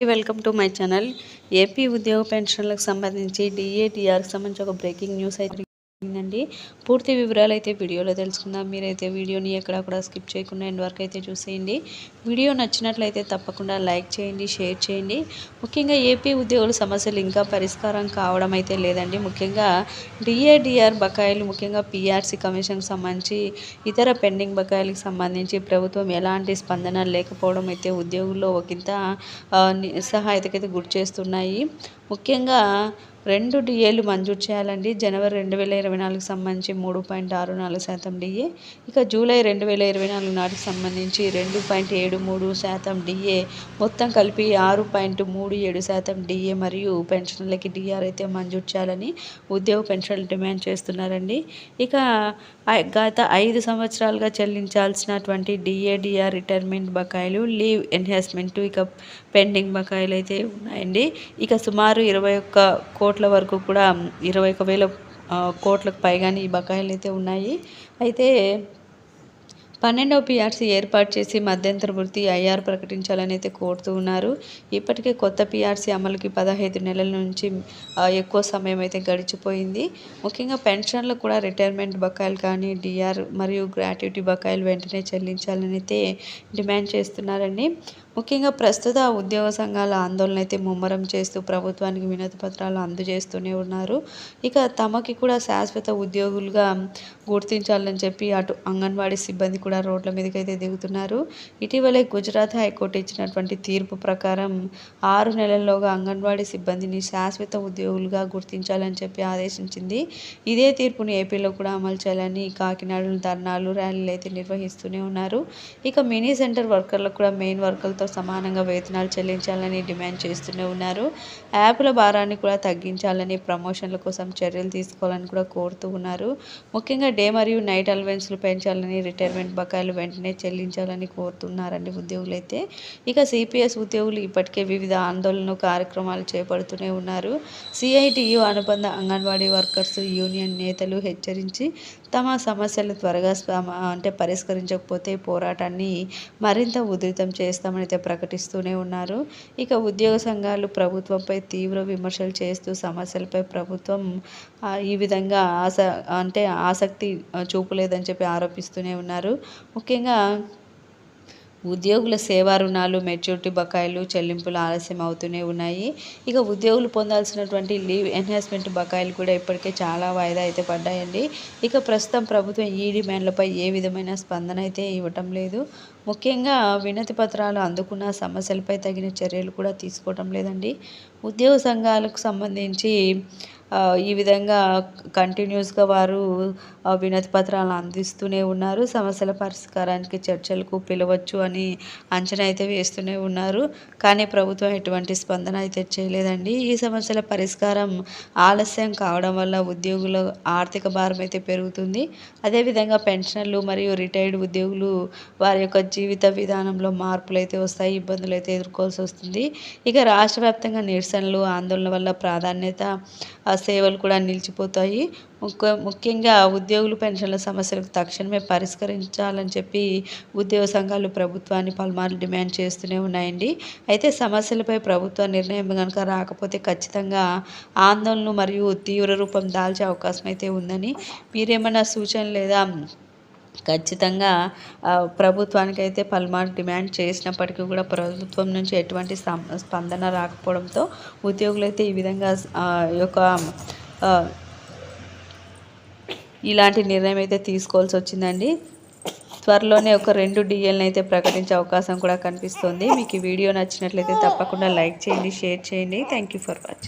Welcome to my channel. AP ఉద్యోగ పెన్షన్లకు సంబంధించి డిఏటిఆర్కి సంబంధించి ఒక బ్రేకింగ్ న్యూస్ అయితే అండి పూర్తి వివరాలు అయితే వీడియోలో తెలుసుకుందాం. మీరైతే వీడియోని ఎక్కడ కూడా స్కిప్ చేయకుండా ఎండ్ వరకు అయితే చూసేయండి. వీడియో నచ్చినట్లయితే తప్పకుండా లైక్ చేయండి షేర్ చేయండి. ముఖ్యంగా ఏపీ ఉద్యోగుల సమస్యలు ఇంకా పరిష్కారం కావడం అయితే లేదండి. ముఖ్యంగా డిఏడిఆర్ బకాయిలు ముఖ్యంగా పిఆర్సీ కమిషన్కి సంబంధించి ఇతర పెండింగ్ బకాయిలకు సంబంధించి ప్రభుత్వం ఎలాంటి స్పందన లేకపోవడం అయితే ఉద్యోగుల్లో ఒకంత నిస్సహాయతకైతే గురి చేస్తున్నాయి. ముఖ్యంగా రెండు డిఏలు మంజూరు చేయాలండి. జనవరి రెండు వేల ఇరవై నాలుగు సంబంధించి మూడు పాయింట్ ఆరు నాలుగు శాతం డిఏ ఇక జూలై రెండు వేల ఇరవై నాలుగు నాటికి సంబంధించి రెండు పాయింట్ ఏడు మూడు శాతం డిఏ మొత్తం కలిపి ఆరు పాయింట్ మూడు ఏడు శాతం డిఏ మరియు పెన్షన్లకి డిఆర్ అయితే మంజూరు చేయాలని ఉద్యోగ పెన్షన్లు డిమాండ్ చేస్తున్నారండి. ఇక గత ఐదు సంవత్సరాలుగా చెల్లించాల్సినటువంటి డిఏడిఆర్ రిటైర్మెంట్ బకాయిలు లీవ్ ఎన్హాన్స్మెంట్ ఇక పెండింగ్ బకాయిలు అయితే ఉన్నాయండి. ఇక సుమారు ఇరవై ఒక్క కోట్ల కోట్ల వరకు కూడా ఇరవై ఒక వేల కోట్లకు పైగానే ఈ బకాయిలు అయితే ఉన్నాయి. అయితే పన్నెండవ పిఆర్సీ ఏర్పాటు చేసి మధ్యంతర వృత్తి ఐఆర్ ప్రకటించాలని అయితే కోరుతూ ఉన్నారు. ఇప్పటికే కొత్త పిఆర్సీ అమలుకి పదహైదు నెలల నుంచి ఎక్కువ సమయం అయితే గడిచిపోయింది. ముఖ్యంగా పెన్షన్లు కూడా రిటైర్మెంట్ బకాయిలు కానీ డిఆర్ మరియు గ్రాట్యుటీ బకాయిలు వెంటనే చెల్లించాలని అయితే డిమాండ్ చేస్తున్నారండి. ముఖ్యంగా ప్రస్తుత ఉద్యోగ సంఘాల ఆందోళన అయితే ముమ్మరం చేస్తూ ప్రభుత్వానికి వినతి పత్రాలు అందజేస్తూనే ఉన్నారు. ఇక తమకి కూడా శాశ్వత ఉద్యోగులుగా గుర్తించాలని చెప్పి అటు అంగన్వాడీ సిబ్బంది కూడా రోడ్ల మీదకి అయితే దిగుతున్నారు. ఇటీవలే గుజరాత్ హైకోర్టు ఇచ్చినటువంటి తీర్పు ప్రకారం ఆరు నెలల్లోగా అంగన్వాడీ సిబ్బందిని శాశ్వత ఉద్యోగులుగా గుర్తించాలని చెప్పి ఆదేశించింది. ఇదే తీర్పును ఏపీలో కూడా అమలు చేయాలని కాకినాడలో ధర్నాలు ర్యాలీలు అయితే నిర్వహిస్తూనే ఉన్నారు. ఇక మినీ సెంటర్ వర్కర్లకు కూడా మెయిన్ వర్కర్లతో సమానంగా వేతనాలు చెల్లించాలని డిమాండ్ చేస్తూనే ఉన్నారు. యాప్ల భారాన్ని కూడా తగ్గించాలని ప్రమోషన్ల కోసం చర్యలు తీసుకోవాలని కూడా కోరుతూ ఉన్నారు. ముఖ్యంగా డే మరియు నైట్ అలవెన్స్లు పెంచాలని రిటైర్మెంట్ బకాయిలు వెంటనే చెల్లించాలని కోరుతున్నారండి ఉద్యోగులైతే. ఇక సిపిఎస్ ఉద్యోగులు ఇప్పటికే వివిధ ఆందోళన కార్యక్రమాలు చేపడుతూనే ఉన్నారు. సిఐటియు అనుబంధ అంగన్వాడీ వర్కర్స్ యూనియన్ నేతలు హెచ్చరించి తమ సమస్యలు త్వరగా అంటే పరిష్కరించకపోతే పోరాటాన్ని మరింత ఉధృతం చేస్తామని అయితే ప్రకటిస్తూనే ఉన్నారు. ఇక ఉద్యోగ సంఘాలు ప్రభుత్వంపై తీవ్ర విమర్శలు చేస్తూ సమస్యలపై ప్రభుత్వం ఈ విధంగా ఆస అంటే ఆసక్తి చూపలేదని చెప్పి ఆరోపిస్తూనే ఉన్నారు. ముఖ్యంగా ఉద్యోగుల సేవా రుణాలు మెచ్యూరిటీ బకాయిలు చెల్లింపులు ఆలస్యం అవుతూనే ఉన్నాయి. ఇక ఉద్యోగులు పొందాల్సినటువంటి లీవ్ ఎన్హాన్స్మెంట్ బకాయిలు కూడా ఇప్పటికే చాలా వాయిదా అయితే పడ్డాయండి. ఇక ప్రస్తుతం ప్రభుత్వం ఈ డిమాండ్లపై ఏ విధమైన స్పందన అయితే ఇవ్వటం లేదు. ముఖ్యంగా వినతి పత్రాలు అందుకున్న సమస్యలపై తగిన చర్యలు కూడా తీసుకోవటం లేదండి. ఉద్యోగ సంఘాలకు సంబంధించి ఈ విధంగా కంటిన్యూస్గా వారు వినతి పత్రాలను అందిస్తూనే ఉన్నారు. సమస్యల పరిష్కారానికి చర్చలకు పిలవచ్చు అని అంచనా అయితే వేస్తూనే ఉన్నారు. కానీ ప్రభుత్వం ఎటువంటి స్పందన అయితే చేయలేదండి. ఈ సమస్యల పరిష్కారం ఆలస్యం కావడం వల్ల ఉద్యోగుల ఆర్థిక భారం అయితే పెరుగుతుంది. అదేవిధంగా పెన్షనర్లు మరియు రిటైర్డ్ ఉద్యోగులు వారి యొక్క జీవిత విధానంలో మార్పులు అయితే వస్తాయి ఇబ్బందులు అయితే ఎదుర్కోవాల్సి వస్తుంది. ఇక రాష్ట్ర వ్యాప్తంగా నిరసనలు ఆందోళన వల్ల ప్రాధాన్యత సేవలు కూడా నిలిచిపోతాయి. ముఖ్య ముఖ్యంగా ఉద్యోగులు పెన్షన్ల సమస్యలకు తక్షణమే పరిష్కరించాలని చెప్పి ఉద్యోగ సంఘాలు ప్రభుత్వాన్ని పలుమార్లు డిమాండ్ చేస్తూనే ఉన్నాయండి. అయితే సమస్యలపై ప్రభుత్వ నిర్ణయం కనుక రాకపోతే ఖచ్చితంగా ఆందోళనలు మరియు తీవ్ర రూపం దాల్చే అవకాశం అయితే ఉందని మీరేమైనా సూచన లేదా ఖచ్చితంగా ప్రభుత్వానికి అయితే పలుమార్లు డిమాండ్ చేసినప్పటికీ కూడా ప్రభుత్వం నుంచి ఎటువంటి స్పందన రాకపోవడంతో ఉద్యోగులు అయితే ఈ విధంగా యొక్క ఇలాంటి నిర్ణయం అయితే తీసుకోవాల్సి వచ్చిందండి. త్వరలోనే ఒక రెండు డిఎల్ని అయితే ప్రకటించే అవకాశం కూడా కనిపిస్తుంది. మీకు ఈ వీడియో నచ్చినట్లయితే తప్పకుండా లైక్ చేయండి షేర్ చేయండి. Thank you for watching